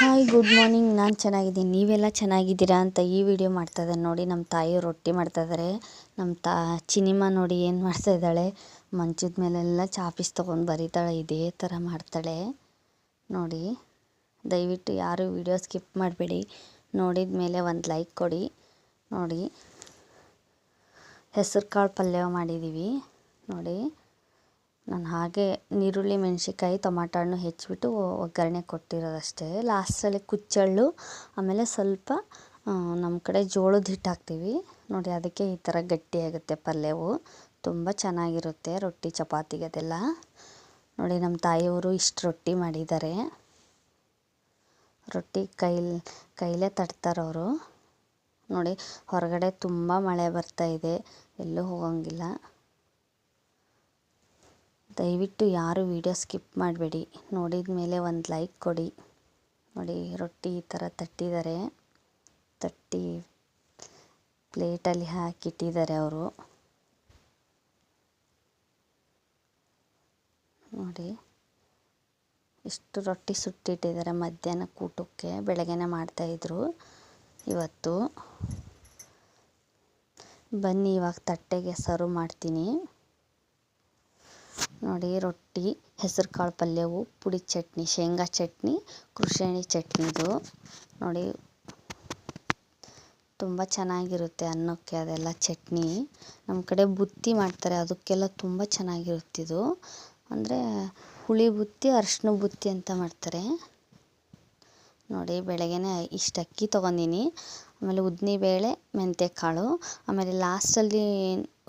Hi good morning ನಾನು ಚೆನ್ನಾಗಿದ್ದೀನಿ. ನೀವೆಲ್ಲ ಚೆನ್ನಾಗಿದ್ದೀರಾ ಅಂತ ಈ ವಿಡಿಯೋ ಮಾಡ್ತಾ ಇದ್ದಾರೆ ನೋಡಿ. ನಮ್ಮ ತಾಯಿ ರೊಟ್ಟಿ ಮಾಡ್ತಾ ಇದ್ದಾರೆ. ನಮ್ಮ ತಾ, ಚಿನಿಮಾ ನೋಡಿ ಏನು ಮಾಡ್ತಾ ಇದ್ದಾಳೆ. ಮಂಚದ ಮೇಲೆಲ್ಲ ಚಾಪಿಸ್ ತೊಗೊಂಡು ಬರೀತಾಳೆ. ಇದೇ ಥರ ಮಾಡ್ತಾಳೆ. ನೋಡಿ. ದಯವಿಟ್ಟು ಯಾರು ವಿಡಿಯೋ ಸ್ಕಿಪ್ ಮಾಡಬೇಡಿ. ನೋಡಿದ ಮೇಲೆ ಒಂದು ಲೈಕ್ ಕೊಡಿ. ನೋಡಿ. ಹೆಸರು ಕಾಳು ಪಲ್ಯ ಮಾಡಿದ್ದೀವಿ ನೋಡಿ. ನಾನು ಹಾಗೆ ನೀರುಳ್ಳಿ ಮೆಣಸಿನ್ಕಾಯಿ, ಟೊಮಾಟೊ ಹಣ್ಣು ಹೆಚ್ಚಿಬಿಟ್ಟು ಒಗ್ಗರಣೆ ಕೊಟ್ಟಿರೋದಷ್ಟೇ. ಲಾಸ್ಟಲ್ಲಿ ಕುಚ್ಚಳ್ಳು, ಆಮೇಲೆ ಸ್ವಲ್ಪ ನಮ್ಮ ಕಡೆ ಜೋಳದ ಹಿಟ್ಟು ಹಾಕ್ತೀವಿ. ನೋಡಿ, ಅದಕ್ಕೆ ಈ ಥರ ಗಟ್ಟಿಯಾಗುತ್ತೆ ಪಲ್ಯವು. ತುಂಬ ಚೆನ್ನಾಗಿರುತ್ತೆ ರೊಟ್ಟಿ, ಚಪಾತಿಗೆ ಅದೆಲ್ಲ. ನೋಡಿ ನಮ್ಮ ತಾಯಿಯವರು ಇಷ್ಟು ರೊಟ್ಟಿ ಮಾಡಿದ್ದಾರೆ. ರೊಟ್ಟಿ ಕೈಲಿ, ಕೈಲೇ ತಟ್ತಾರವರು. ನೋಡಿ, ಹೊರಗಡೆ ತುಂಬ ಮಳೆ ಬರ್ತಾ ಇದೆ. ಎಲ್ಲೂ ಹೋಗೋಂಗಿಲ್ಲ. ದಯವಿಟ್ಟು ಯಾರು ವೀಡಿಯೋ ಸ್ಕಿಪ್ ಮಾಡಬೇಡಿ. ನೋಡಿದ ಮೇಲೆ ಒಂದು ಲೈಕ್ ಕೊಡಿ. ನೋಡಿ, ರೊಟ್ಟಿ ಈ ಥರ ತಟ್ಟಿದ್ದಾರೆ. ತಟ್ಟಿ ಪ್ಲೇಟಲ್ಲಿ ಹಾಕಿಟ್ಟಿದ್ದಾರೆ ಅವರು. ನೋಡಿ, ಇಷ್ಟು ರೊಟ್ಟಿ ಸುಟ್ಟಿಟ್ಟಿದ್ದಾರೆ ಮಧ್ಯಾಹ್ನ ಊಟಕ್ಕೆ ಬೆಳಗ್ಗೆನೇ ಮಾಡ್ತಾಯಿದ್ರು ಇವತ್ತು ಬನ್ನಿ, ಇವಾಗ ತಟ್ಟೆಗೆ ಸರ್ವ್ ಮಾಡ್ತೀನಿ. ನೋಡಿ, ರೊಟ್ಟಿ, ಹೆಸರು ಕಾಳು ಪಲ್ಯವು, ಪುಡಿ ಚಟ್ನಿ, ಶೇಂಗಾ ಚಟ್ನಿ, ಕೃಷಿಣಿ ಚಟ್ನಿದು ನೋಡಿ, ತುಂಬ ಚೆನ್ನಾಗಿರುತ್ತೆ ಅನ್ನಕ್ಕೆ ಅದೆಲ್ಲ ಚಟ್ನಿ. ನಮ್ಮ ಕಡೆ ಬುತ್ತಿ ಮಾಡ್ತಾರೆ, ಅದಕ್ಕೆಲ್ಲ ತುಂಬ ಚೆನ್ನಾಗಿರುತ್ತಿದು ಅಂದರೆ ಹುಳಿ ಬುತ್ತಿ ಅರ್ಶಿನ ಬುತ್ತಿ ಅಂತ ಮಾಡ್ತಾರೆ. ನೋಡಿ ಬೆಳಗ್ಗೆನೆ ಇಷ್ಟು ಅಕ್ಕಿ ತೊಗೊಂಡಿನಿ. ಆಮೇಲೆ ಉದ್ದಿನಬೇಳೆ, ಮೆಂತ್ಯಕಾಳು, ಆಮೇಲೆ ಲಾಸ್ಟಲ್ಲಿ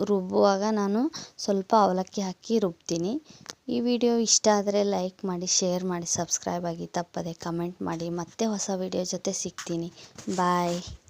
ರುಬ್ಬುವಾಗ ನಾನು ಸ್ವಲ್ಪ ಅವಲಕ್ಕಿ ಹಾಕಿ ರುಬ್ತೀನಿ. ಈ ವಿಡಿಯೋ ಇಷ್ಟ ಆದರೆ ಲೈಕ್ ಮಾಡಿ, ಶೇರ್ ಮಾಡಿ, ಸಬ್ಸ್ಕ್ರೈಬ್ ಆಗಿ ತಪ್ಪದೆ ಕಮೆಂಟ್ ಮಾಡಿ. ಮತ್ತೆ ಹೊಸ ವಿಡಿಯೋ ಜೊತೆ ಸಿಗ್ತೀನಿ. ಬಾಯ್.